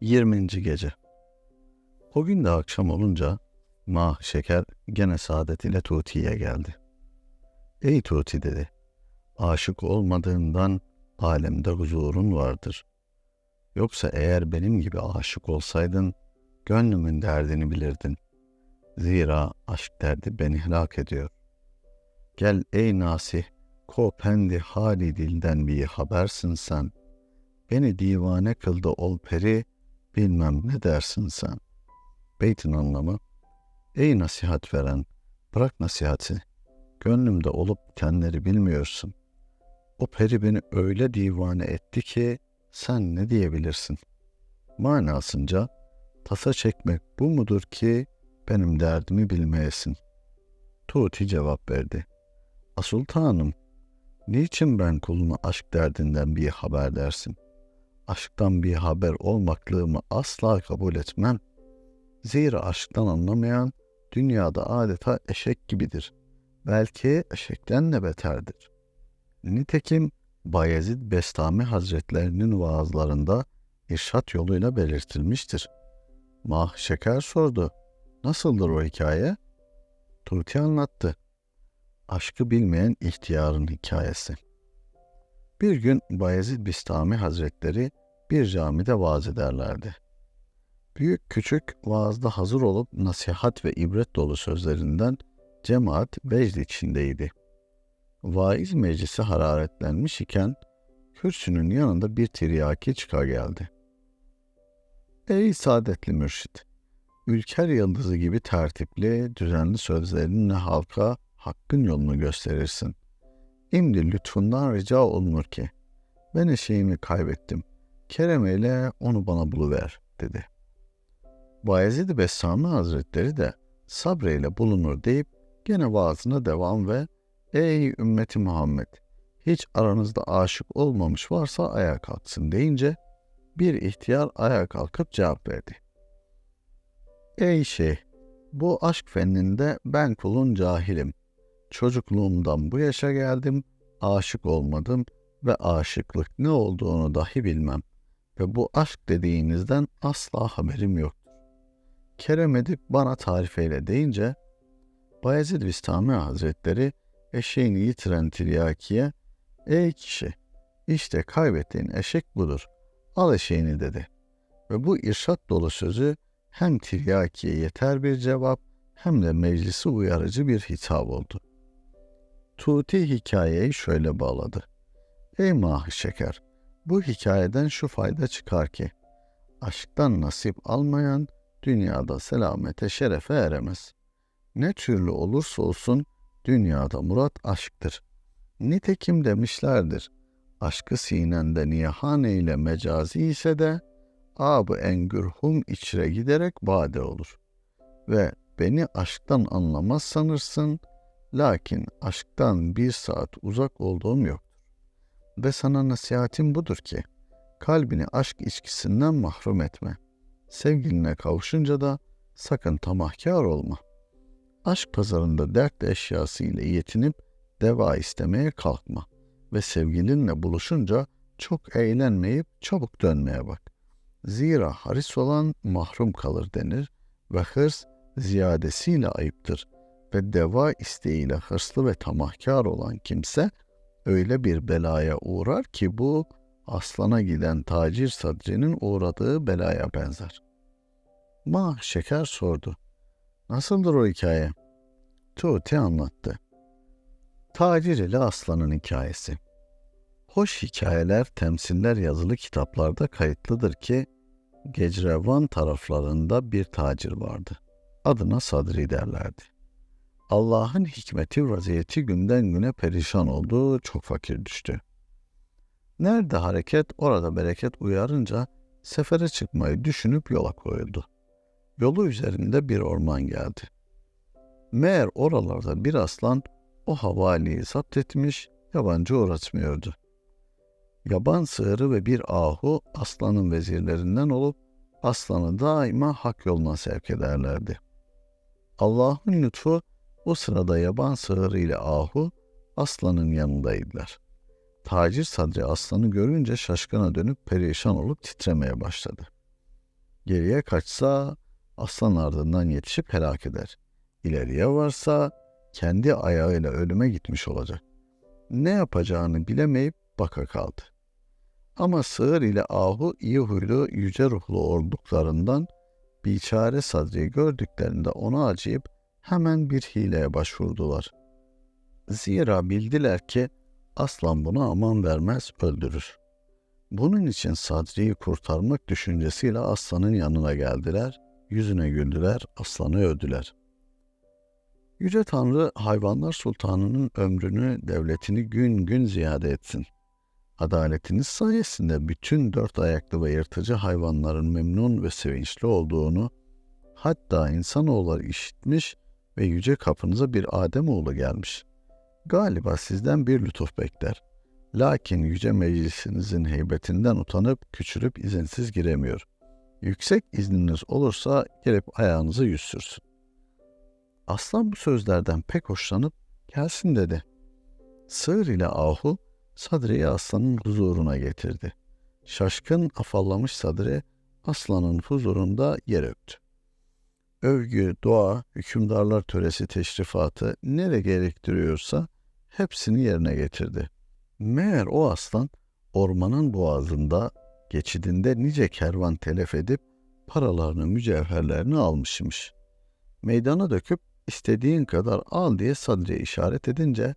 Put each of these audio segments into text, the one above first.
20. Gece O gün de akşam olunca Mah Şeker gene Saadet ile Tuti'ye geldi. Ey Tuti dedi, aşık olmadığından alemde huzurun vardır. Yoksa eğer benim gibi aşık olsaydın, gönlümün derdini bilirdin. Zira aşk derdi beni helak ediyor. Gel ey nasih, kopendi hali dilden bir habersin sen. Beni divane kıldı ol peri, bilmem ne dersin sen. Beytin anlamı, ey nasihat veren, bırak nasihati. Gönlümde olup bitenleri bilmiyorsun. O peri beni öyle divane etti ki sen ne diyebilirsin? Manasınca tasa çekmek bu mudur ki benim derdimi bilmeyesin? Tuğti cevap verdi. Asultanım, niçin ben kuluna aşk derdinden bir haber dersin? Aşktan bir haber olmaklığımı asla kabul etmem. Zira aşktan anlamayan dünyada adeta eşek gibidir. Belki eşekten de beterdir. Nitekim Bayezid Bestami Hazretlerinin vaazlarında irşat yoluyla belirtilmiştir. Mah Şeker sordu. Nasıldır o hikaye? Tuti anlattı. Aşkı bilmeyen ihtiyarın hikayesi. Bir gün Bayezid Bistami Hazretleri bir camide vaaz ederlerdi. Büyük küçük vaazda hazır olup nasihat ve ibret dolu sözlerinden cemaat vecd içindeydi. Vaiz meclisi hararetlenmiş iken kürsünün yanında bir tiryaki çıkar geldi. Ey saadetli mürşit! Ülker yıldızı gibi tertipli, düzenli sözlerinle halka hakkın yolunu gösterirsin. İmdi lütfundan rica olunur ki, ben eşeğimi kaybettim. Keremeyle onu bana buluver, dedi. Bayezid Bestami Hazretleri de sabreyle bulunur deyip gene vaazına devam ve Ey ümmeti Muhammed! Hiç aranızda aşık olmamış varsa ayağa kalksın deyince bir ihtiyar ayağa kalkıp cevap verdi. Ey şeyh! Bu aşk fenninde ben kulun cahilim. Çocukluğumdan bu yaşa geldim, aşık olmadım ve aşıklık ne olduğunu dahi bilmem ve bu aşk dediğinizden asla haberim yoktur. Kerem edip bana tarif eyle deyince Bayezid Bistami Hazretleri eşeğini yitiren tiryakiye ''Ey kişi, işte kaybettiğin eşek budur, al eşeğini.'' dedi. Ve bu irşat dolu sözü hem tiryakiye yeter bir cevap hem de meclisi uyarıcı bir hitap oldu. Tuti hikayeyi şöyle bağladı. Ey mah şeker, bu hikayeden şu fayda çıkar ki, aşktan nasip almayan dünyada selamete şerefe eremez. Ne türlü olursa olsun dünyada murat aşktır. Nitekim demişlerdir, aşkı sinende niyahan ile mecazi ise de abı engürhum içre giderek bade olur. Ve beni aşktan anlamaz sanırsın, lakin aşktan bir saat uzak olduğum yoktur. Ve sana nasihatim budur ki, kalbini aşk içkisinden mahrum etme. Sevgiline kavuşunca da sakın tamahkar olma. Aşk pazarında dert eşyası ile yetinip deva istemeye kalkma ve sevgilinle buluşunca çok eğlenmeyip çabuk dönmeye bak. Zira haris olan mahrum kalır denir ve hırs ziyadesiyle ayıptır ve deva isteğiyle hırslı ve tamahkar olan kimse öyle bir belaya uğrar ki bu aslana giden tacir sadrinin uğradığı belaya benzer. Ma şeker sordu. Nasıldır o hikaye? Tuğti anlattı. Tacir ile aslanın hikayesi. Hoş hikayeler, temsiller yazılı kitaplarda kayıtlıdır ki Gecrevan taraflarında bir tacir vardı. Adına Sadri derlerdi. Allah'ın hikmeti vaziyeti günden güne perişan oldu, çok fakir düştü. Nerede hareket, orada bereket uyarınca sefere çıkmayı düşünüp yola koyuldu. Yolu üzerinde bir orman geldi. Meğer oralarda bir aslan o havaliyi zapt etmiş, yabancı uğratmıyordu. Yaban sığırı ve bir ahu aslanın vezirlerinden olup aslanı daima hak yoluna sevk ederlerdi. Allah'ın lütfu o sırada yaban sığırı ile ahu aslanın yanındaydılar. Tacir Sadri aslanı görünce şaşkına dönüp perişan olup titremeye başladı. Geriye kaçsa aslan ardından yetişip helak eder. İleriye varsa kendi ayağıyla ölüme gitmiş olacak. Ne yapacağını bilemeyip baka kaldı. Ama sığır ile ahu iyi huylu, yüce ruhlu olduklarından biçare Sadri'yi gördüklerinde ona acıyıp hemen bir hileye başvurdular. Zira bildiler ki aslan buna aman vermez öldürür. Bunun için Sadri'yi kurtarmak düşüncesiyle aslanın yanına geldiler, yüzüne güldüler, aslanı övdüler. Yüce Tanrı hayvanlar sultanının ömrünü, devletini gün gün ziyade etsin. Adaletiniz sayesinde bütün dört ayaklı ve yırtıcı hayvanların memnun ve sevinçli olduğunu, hatta insanoğulları işitmiş ve yüce kapınıza bir Ademoğlu gelmiş. Galiba sizden bir lütuf bekler. Lakin yüce meclisinizin heybetinden utanıp küçülüp izinsiz giremiyor. Yüksek izniniz olursa gelip ayağınızı yüz sürsün. Aslan bu sözlerden pek hoşlanıp gelsin dedi. Sığır ile ahu Sadri'yi aslanın huzuruna getirdi. Şaşkın afallamış Sadri aslanın huzurunda yer öptü. Övgü, dua, hükümdarlar töresi teşrifatı nere gerektiriyorsa hepsini yerine getirdi. Meğer o aslan ormanın boğazında geçidinde nice kervan telef edip paralarını, mücevherlerini almışmış. Meydana döküp istediğin kadar al diye Sadri'ye işaret edince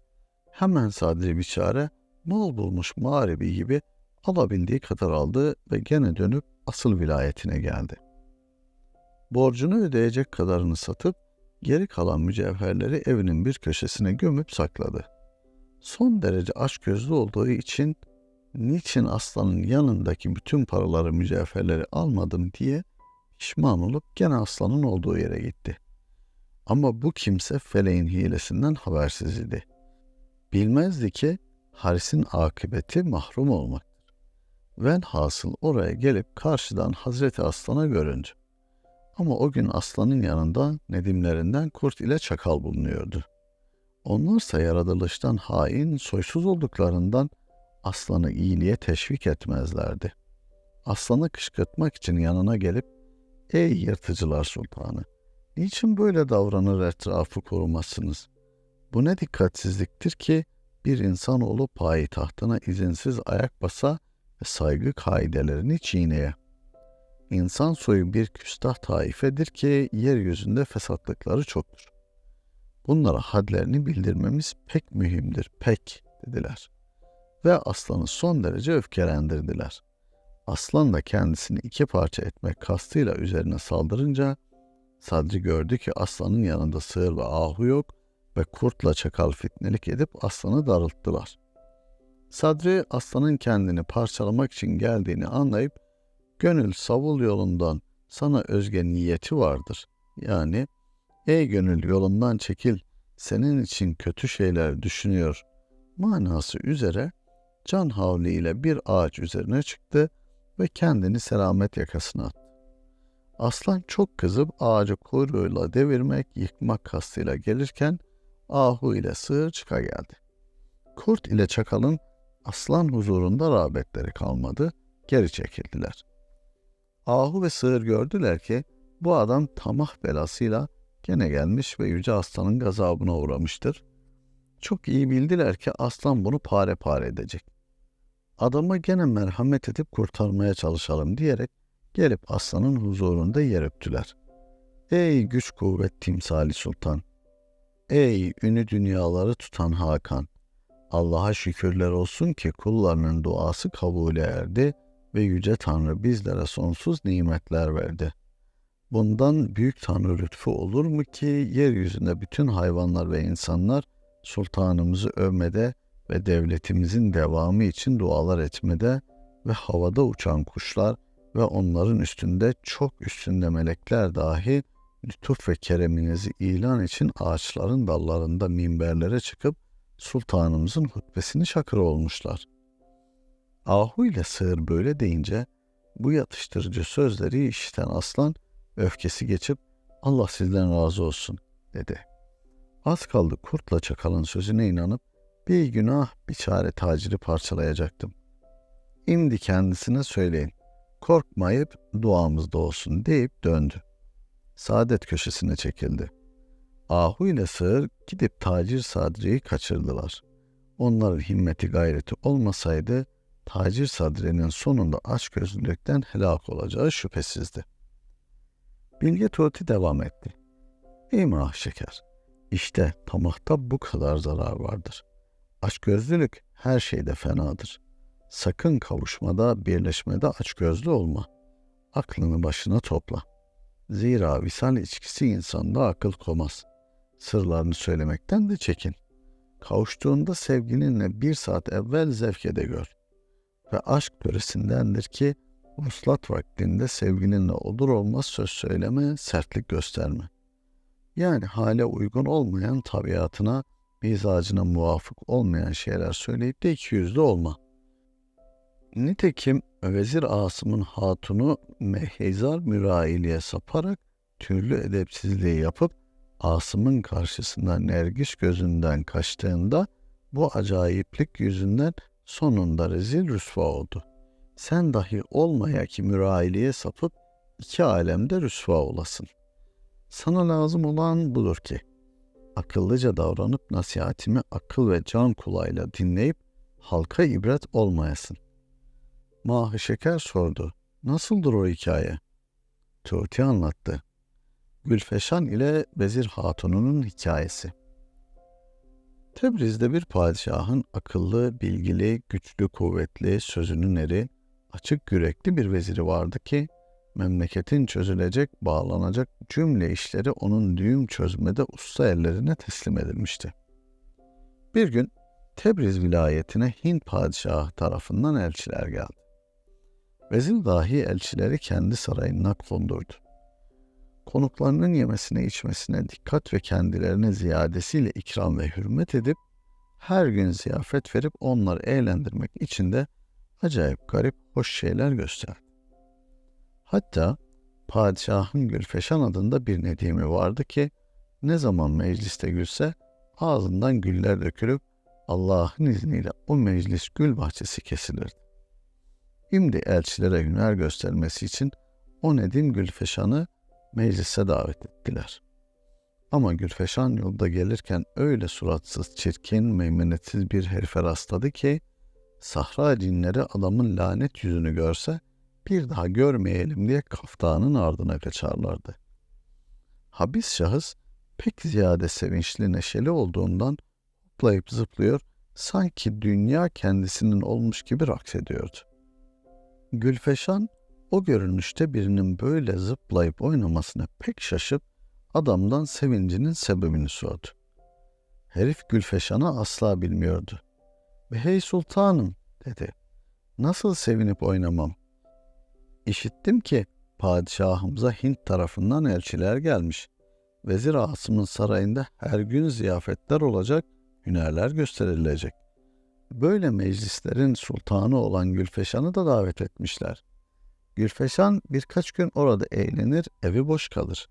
hemen Sadri biçare mal bulmuş mağribi gibi alabildiği kadar aldı ve gene dönüp asıl vilayetine geldi. Borcunu ödeyecek kadarını satıp geri kalan mücevherleri evinin bir köşesine gömüp sakladı. Son derece açgözlü olduğu için niçin aslanın yanındaki bütün paraları mücevherleri almadım diye pişman olup gene aslanın olduğu yere gitti. Ama bu kimse feleğin hilesinden habersiz idi. Bilmezdi ki Haris'in akıbeti mahrum olmaktır. Velhasıl oraya gelip karşıdan Hazreti Aslan'a göründü. Ama o gün aslanın yanında nedimlerinden kurt ile çakal bulunuyordu. Onlarsa yaratılıştan hain, soysuz olduklarından aslanı iyiliğe teşvik etmezlerdi. Aslanı kışkırtmak için yanına gelip, ''Ey yırtıcılar sultanı, niçin böyle davranır etrafı korumazsınız? Bu ne dikkatsizliktir ki bir insanoğlu payitahtına izinsiz ayak basa ve saygı kaidelerini çiğneye. İnsan soyu bir küstah taifedir ki yeryüzünde fesatlıkları çoktur. Bunlara hadlerini bildirmemiz pek mühimdir, pek dediler. Ve aslanı son derece öfkelendirdiler. Aslan da kendisini iki parça etmek kastıyla üzerine saldırınca Sadri gördü ki aslanın yanında sığır ve ahu yok ve kurtla çakal fitnelik edip aslanı darılttılar. Sadri aslanın kendini parçalamak için geldiğini anlayıp gönül savul yolundan sana özge niyeti vardır. Yani ey gönül yolundan çekil senin için kötü şeyler düşünüyor manası üzere can havliyle bir ağaç üzerine çıktı ve kendini selamet yakasına attı. Aslan çok kızıp ağacı kuyruğuyla devirmek, yıkmak kastıyla gelirken Ahu ile sığır çıka geldi. Kurt ile çakalın aslan huzurunda rağbetleri kalmadı, geri çekildiler. Ahu ve sığır gördüler ki bu adam tamah belasıyla gene gelmiş ve yüce aslanın gazabına uğramıştır. Çok iyi bildiler ki aslan bunu pare pare edecek. Adama gene merhamet edip kurtarmaya çalışalım diyerek gelip aslanın huzurunda yer öptüler. Ey güç kuvvet timsali sultan! Ey ünü dünyaları tutan Hakan! Allah'a şükürler olsun ki kullarının duası kabul erdi ve Yüce Tanrı bizlere sonsuz nimetler verdi. Bundan büyük Tanrı lütfu olur mu ki yeryüzünde bütün hayvanlar ve insanlar sultanımızı övmede ve devletimizin devamı için dualar etmede ve havada uçan kuşlar ve onların üstünde çok üstünde melekler dahi lütuf ve kereminizi ilan için ağaçların dallarında minberlere çıkıp sultanımızın hutbesini şakır olmuşlar. Ahu ile sığır böyle deyince bu yatıştırıcı sözleri işiten aslan öfkesi geçip Allah sizden razı olsun dedi. Az kaldı kurtla çakalın sözüne inanıp bir günah bir çare taciri parçalayacaktım. İndi kendisine söyleyin. Korkmayıp duamızda olsun deyip döndü. Saadet köşesine çekildi. Ahu ile sığır gidip tacir Sadri'yi kaçırdılar. Onların himmeti gayreti olmasaydı tacir Sadri'nin sonunda açgözlülükten helak olacağı şüphesizdi. Bilge Tuğti devam etti. Ey şeker, işte tamahta bu kadar zarar vardır. Açgözlülük her şeyde fenadır. Sakın kavuşmada, birleşmede açgözlü olma. Aklını başına topla. Zira visal içkisi insanda akıl komaz. Sırlarını söylemekten de çekin. Kavuştuğunda sevgilinle bir saat evvel zevkede gör. Ve aşk töresindendir ki Vuslat vaktinde sevgilinle olur olmaz söz söyleme, sertlik gösterme. Yani hale uygun olmayan tabiatına, mizacına muvafık olmayan şeyler söyleyip de iki yüzlü olma. Nitekim Vezir Asım'ın hatunu mehezar mürailiye saparak türlü edepsizliği yapıp Asım'ın karşısında Nergis gözünden kaçtığında bu acayiplik yüzünden sonunda rezil rüsva oldu. Sen dahi olmaya ki mürailiye sapıp iki alemde rüsva olasın. Sana lazım olan budur ki, akıllıca davranıp nasihatimi akıl ve can kulağıyla dinleyip halka ibret olmayasın. Mahı Şeker sordu. Nasıldır o hikaye? Tuğti anlattı. Gülfeşan ile Vezir Hatun'un hikayesi. Tebriz'de bir padişahın akıllı, bilgili, güçlü, kuvvetli, sözünün eri, açık yürekli bir veziri vardı ki, memleketin çözülecek, bağlanacak cümle işleri onun düğüm çözmede usta ellerine teslim edilmişti. Bir gün Tebriz vilayetine Hint padişahı tarafından elçiler geldi. Vezir dahi elçileri kendi sarayına kondurdu. Konuklarının yemesine içmesine dikkat ve kendilerine ziyadesiyle ikram ve hürmet edip her gün ziyafet verip onları eğlendirmek için de acayip garip hoş şeyler gösterdi. Hatta padişahın Gülfeşan adında bir nedimi vardı ki ne zaman mecliste gülse ağzından güller dökülüp Allah'ın izniyle o meclis gül bahçesi kesilirdi. Şimdi elçilere hüner göstermesi için o Nedim Gülfeşan'ı meclise davet ettiler. Ama Gülfeşan yolda gelirken öyle suratsız, çirkin, meymenetsiz bir herife rastladı ki, sahra cinleri adamın lanet yüzünü görse, bir daha görmeyelim diye kaftanın ardına kaçarlardı. Habis şahıs pek ziyade sevinçli neşeli olduğundan hoplayıp zıplıyor, sanki dünya kendisinin olmuş gibi raks ediyordu. Gülfeşan o görünüşte birinin böyle zıplayıp oynamasına pek şaşıp adamdan sevincinin sebebini sordu. Herif Gülfeşan'ı asla bilmiyordu. Ve hey sultanım dedi. Nasıl sevinip oynamam? İşittim ki padişahımıza Hint tarafından elçiler gelmiş. Vezir Asım'ın sarayında her gün ziyafetler olacak, hünerler gösterilecek. Böyle meclislerin sultanı olan Gülfeşan'ı da davet etmişler. Gülfeşan birkaç gün orada eğlenir, evi boş kalır.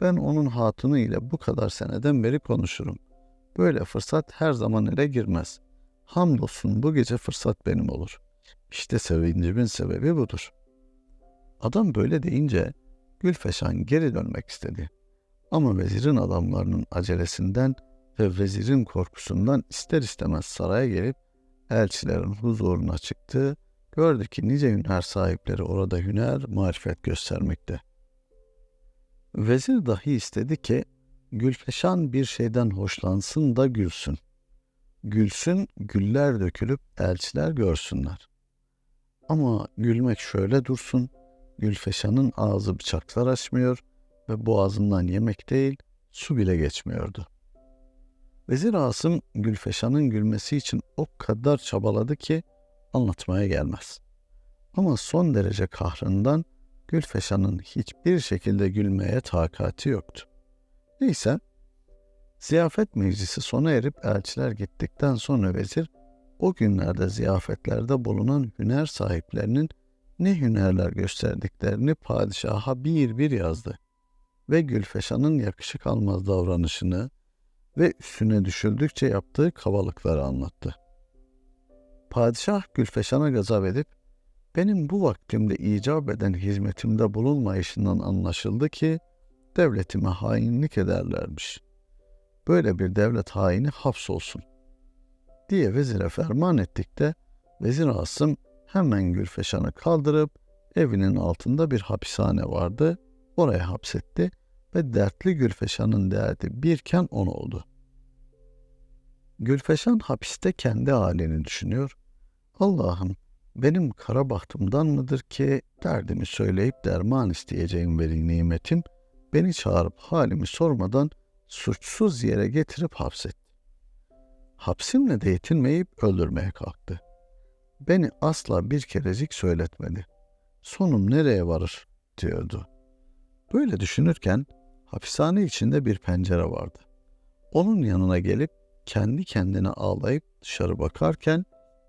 Ben onun hatunu ile bu kadar seneden beri konuşurum. Böyle fırsat her zaman ele girmez. Hamdolsun bu gece fırsat benim olur. İşte sevincimin sebebi budur. Adam böyle deyince Gülfeşan geri dönmek istedi. Ama vezirin adamlarının acelesinden ve vezirin korkusundan ister istemez saraya gelip elçilerin huzuruna çıktı. Gördü ki nice hüner sahipleri orada hüner, marifet göstermekte. Vezir dahi istedi ki Gülfeşan bir şeyden hoşlansın da gülsün. Gülsün, güller dökülüp elçiler görsünler. Ama gülmek şöyle dursun, Gülfeşan'ın ağzı bıçaklar açmıyor ve boğazından yemek değil, su bile geçmiyordu. Vezir Asım Gülfeşan'ın gülmesi için o kadar çabaladı ki anlatmaya gelmez. Ama son derece kahrından Gülfeşan'ın hiçbir şekilde gülmeye takati yoktu. Neyse, ziyafet meclisi sona erip elçiler gittikten sonra vezir, o günlerde ziyafetlerde bulunan hüner sahiplerinin ne hünerler gösterdiklerini padişaha bir bir yazdı ve Gülfeşan'ın yakışık almaz davranışını ve üstüne düşüldükçe yaptığı kabalıkları anlattı. Padişah Gülfeşan'a gazap edip benim bu vaktimde icap eden hizmetimde bulunmayışından anlaşıldı ki devletime hainlik ederlermiş. Böyle bir devlet haini hapsolsun diye vezire ferman ettik de vezir Asım hemen Gülfeşan'ı kaldırıp evinin altında bir hapishane vardı. Oraya hapsetti ve dertli Gülfeşan'ın derdi birken on oldu. Gülfeşan hapiste kendi halini düşünüyor. Allah'ım benim kara bahtımdan mıdır ki derdimi söyleyip derman isteyeceğim veli nimetin beni çağırıp halimi sormadan suçsuz yere getirip hapsetti. Hapsimle de yetinmeyip öldürmeye kalktı. Beni asla bir kerecik söyletmedi. Sonum nereye varır diyordu. Böyle düşünürken hapishane içinde bir pencere vardı. Onun yanına gelip kendi kendine ağlayıp dışarı bakarken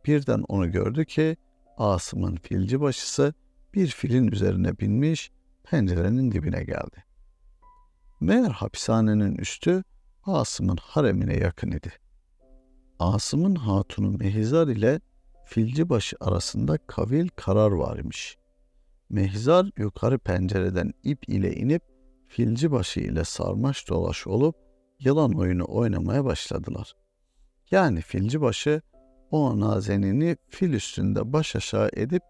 birden onu gördü ki Asım'ın filci başısı bir filin üzerine binmiş pencerenin dibine geldi. Meğer hapishanenin üstü Asım'ın haremine yakın idi. Asım'ın hatunu Mehizar ile Filcibaşı arasında kavil karar varmış. Mehizar yukarı pencereden ip ile inip Filcibaşı ile sarmaş dolaş olup yılan oyunu oynamaya başladılar. Yani Filcibaşı o nazenini fil üstünde baş aşağı edip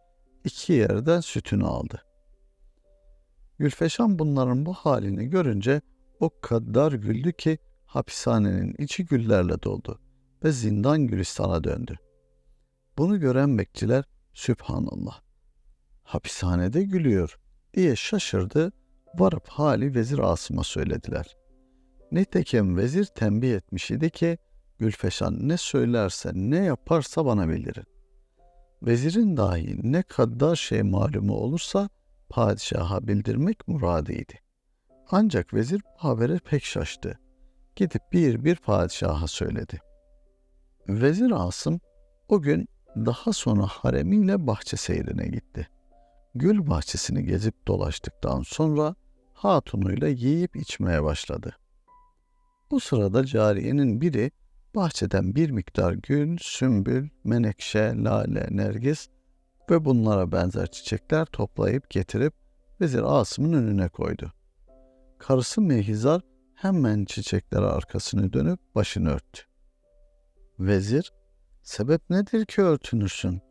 iki yerden sütünü aldı. Gülfeşan bunların bu halini görünce o kadar güldü ki hapishanenin içi güllerle doldu ve zindan Gülistan'a döndü. Bunu gören bekçiler Sübhanallah hapishanede gülüyor diye şaşırdı varıp hali Vezir Asım'a söylediler. Nitekim vezir tembih etmiş idi ki Gülfeşan ne söylerse ne yaparsa bana bildirin. Vezirin dahi ne kadar şey malumu olursa padişaha bildirmek muradıydı. Ancak vezir bu habere pek şaştı. Gidip bir bir padişaha söyledi. Vezir Asım o gün daha sonra haremiyle bahçe seyrine gitti. Gül bahçesini gezip dolaştıktan sonra hatunuyla yiyip içmeye başladı. Bu sırada cariyenin biri bahçeden bir miktar gül, sümbül, menekşe, lale, nergis ve bunlara benzer çiçekler toplayıp getirip Vezir Asım'ın önüne koydu. Karısı Mehizar hemen çiçeklere arkasını dönüp başını örttü. Vezir, sebep nedir ki örtünürsün?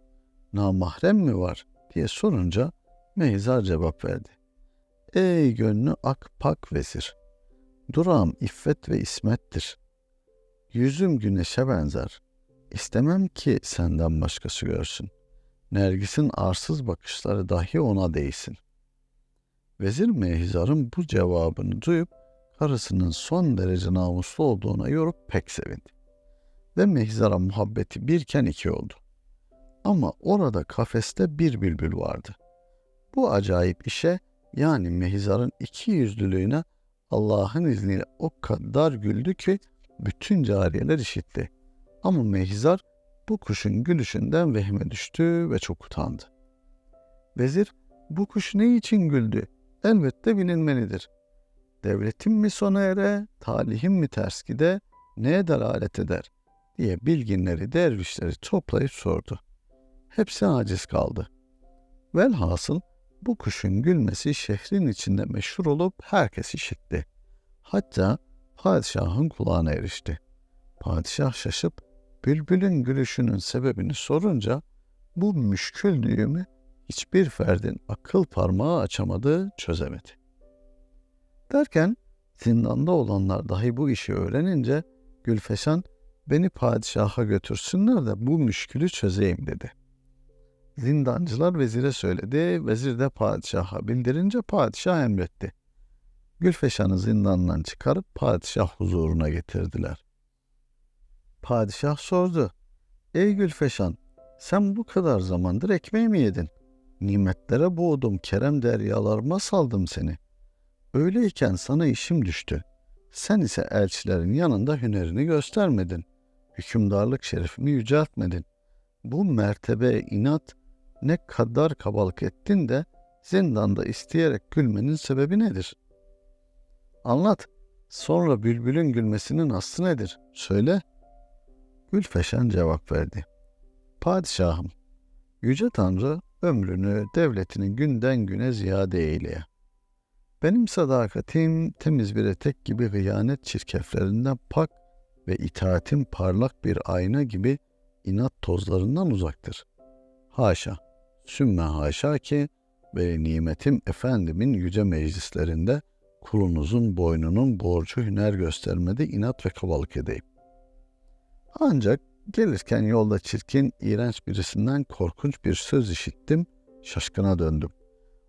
Namahrem mi var? diye sorunca Mehizar cevap verdi. Ey gönlü ak pak vezir! Durağım iffet ve ismettir. Yüzüm güneşe benzer. İstemem ki senden başkası görsün. Nergis'in arsız bakışları dahi ona değsin. Vezir Mehizar'ın bu cevabını duyup karısının son derece namuslu olduğuna yorup pek sevindi. Ve Mehizar'a muhabbeti birken iki oldu. Ama orada kafeste bir bülbül vardı. Bu acayip işe yani Mehizar'ın iki yüzlülüğüne Allah'ın izniyle o kadar güldü ki bütün cariyeler işitti. Ama Mehizar bu kuşun gülüşünden vehme düştü ve çok utandı. Vezir, bu kuş ne için güldü? Elbette bilinmelidir. Devletim mi sona ere, talihim mi ters gide, neye delalet eder? diye bilginleri, dervişleri toplayıp sordu. Hepsi aciz kaldı. Velhasıl bu kuşun gülmesi şehrin içinde meşhur olup herkes işitti. Hatta padişahın kulağına erişti. Padişah şaşıp bülbülün gülüşünün sebebini sorunca bu müşkül düğümü hiçbir ferdin akıl parmağı açamadı, çözemedi. Derken zindanda olanlar dahi bu işi öğrenince Gülfeşan beni padişaha götürsünler de bu müşkülü çözeyim dedi. Zindancılar vezire söyledi, vezir de padişaha bildirince padişah emretti. Gülfeşan'ı zindandan çıkarıp padişah huzuruna getirdiler. Padişah sordu. Ey Gülfeşan, sen bu kadar zamandır ekmeği mi yedin? Nimetlere boğdum, kerem deryalarıma saldım seni. Öyleyken sana işim düştü. Sen ise elçilerin yanında hünerini göstermedin. Hükümdarlık şerefimi yüceltmedin. Bu mertebe inat ne kadar kabalık ettin de zindanda isteyerek gülmenin sebebi nedir? Anlat. Sonra bülbülün gülmesinin aslı nedir? Söyle. Gülfeşen cevap verdi. Padişahım, Yüce Tanrı ömrünü, devletini günden güne ziyade eyleye. Benim sadakatim temiz bir etek gibi hıyanet çirkeflerinden pak ve itaatim parlak bir ayna gibi inat tozlarından uzaktır. Haşa, sümme haşa ki ve nimetim efendimin yüce meclislerinde kulunuzun boynunun borcu hüner göstermede inat ve kabalık edeyim. Ancak gelirken yolda çirkin, iğrenç birisinden korkunç bir söz işittim, şaşkına döndüm.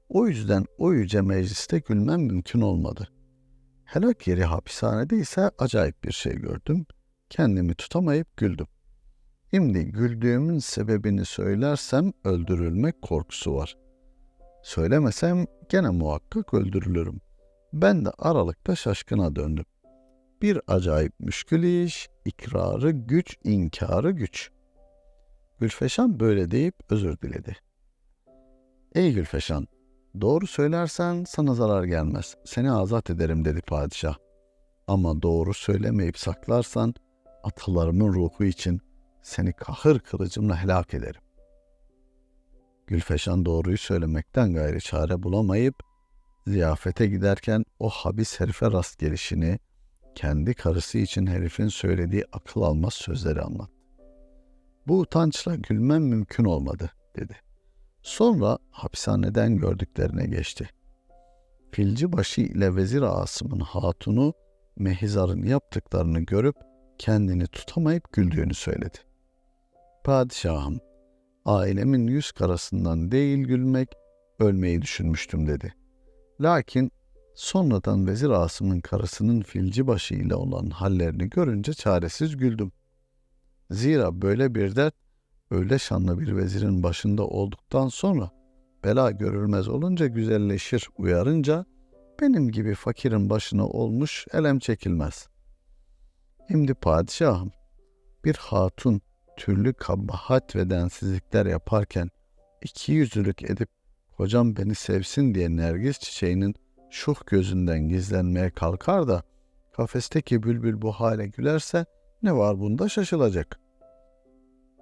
O yüzden o yüce mecliste gülmem mümkün olmadı. Helak yeri hapishanede ise acayip bir şey gördüm. Kendimi tutamayıp güldüm. Şimdi güldüğümün sebebini söylersem öldürülmek korkusu var. Söylemesem gene muhakkak öldürülürüm. Ben de aralıkta şaşkına döndüm. Bir acayip müşkül iş, ikrarı güç, inkarı güç. Gülfeşan böyle deyip özür diledi. Ey Gülfeşan, doğru söylersen sana zarar gelmez. Seni azat ederim dedi padişah. Ama doğru söylemeyip saklarsan atalarımın ruhu için seni kahır kılıcımla helak ederim. Gülfeşan doğruyu söylemekten gayri çare bulamayıp ziyafete giderken o habis herife rast gelişini, kendi karısı için herifin söylediği akıl almaz sözleri anlattı. Bu utançla gülmem mümkün olmadı dedi. Sonra hapishaneden gördüklerine geçti. Filci başı ile vezir Asım'ın hatunu Mehizar'ın yaptıklarını görüp kendini tutamayıp güldüğünü söyledi. Padişahım, ailemin yüz karasından değil gülmek, ölmeyi düşünmüştüm dedi. Lakin sonradan Vezir Asım'ın karısının filci başı ile olan hallerini görünce çaresiz güldüm. Zira böyle bir dert öyle şanlı bir vezirin başında olduktan sonra bela görülmez olunca güzelleşir uyarınca benim gibi fakirin başına olmuş elem çekilmez. Şimdi padişahım bir hatun türlü kabahat ve densizlikler yaparken iki yüzlülük edip kocam beni sevsin diye nergis çiçeğinin şuh gözünden gizlenmeye kalkar da kafesteki bülbül bu hale gülerse ne var bunda şaşılacak.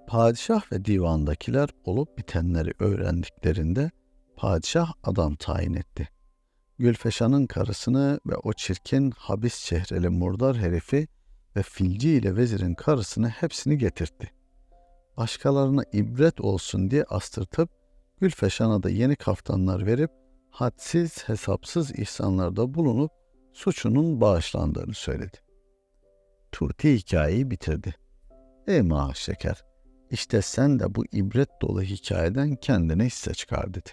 Padişah ve divandakiler olup bitenleri öğrendiklerinde padişah adam tayin etti. Gülfeşan'ın karısını ve o çirkin habis çehreli murdar herifi ve filci ile vezirin karısını hepsini getirtti. Başkalarına ibret olsun diye astırtıp Gülfeşan'a da yeni kaftanlar verip hadsiz hesapsız ihsanlarda bulunup suçunun bağışlandığını söyledi. Turti hikayeyi bitirdi. Ey maaş şeker, işte sen de bu ibret dolu hikayeden kendine hisse çıkar dedi.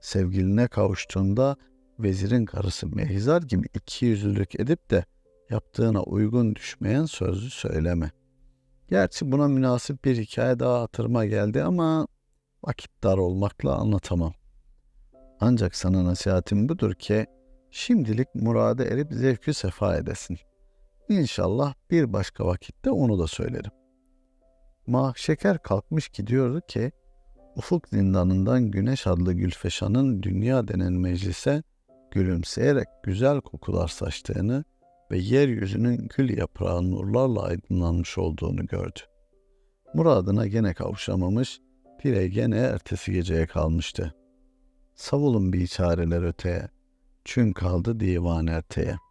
Sevgiline kavuştuğunda vezirin karısı Mehizar gibi iki yüzlülük edip de yaptığına uygun düşmeyen sözü söyleme. Gerçi buna münasip bir hikaye daha hatırıma geldi ama vakit dar olmakla anlatamam. Ancak sana nasihatim budur ki şimdilik murade erip zevkü sefa edesin. İnşallah bir başka vakitte onu da söylerim. Ma şeker kalkmış gidiyordu ki ufuk zindanından güneş adlı Gülfeşan'ın dünya denen meclise gülümseyerek güzel kokular saçtığını ve yeryüzünün gül yaprağı nurlarla aydınlanmış olduğunu gördü. Muradına gene kavuşamamış, pire gene ertesi geceye kalmıştı. Savulun bir çareler öteye, çün kaldı divan erteye.''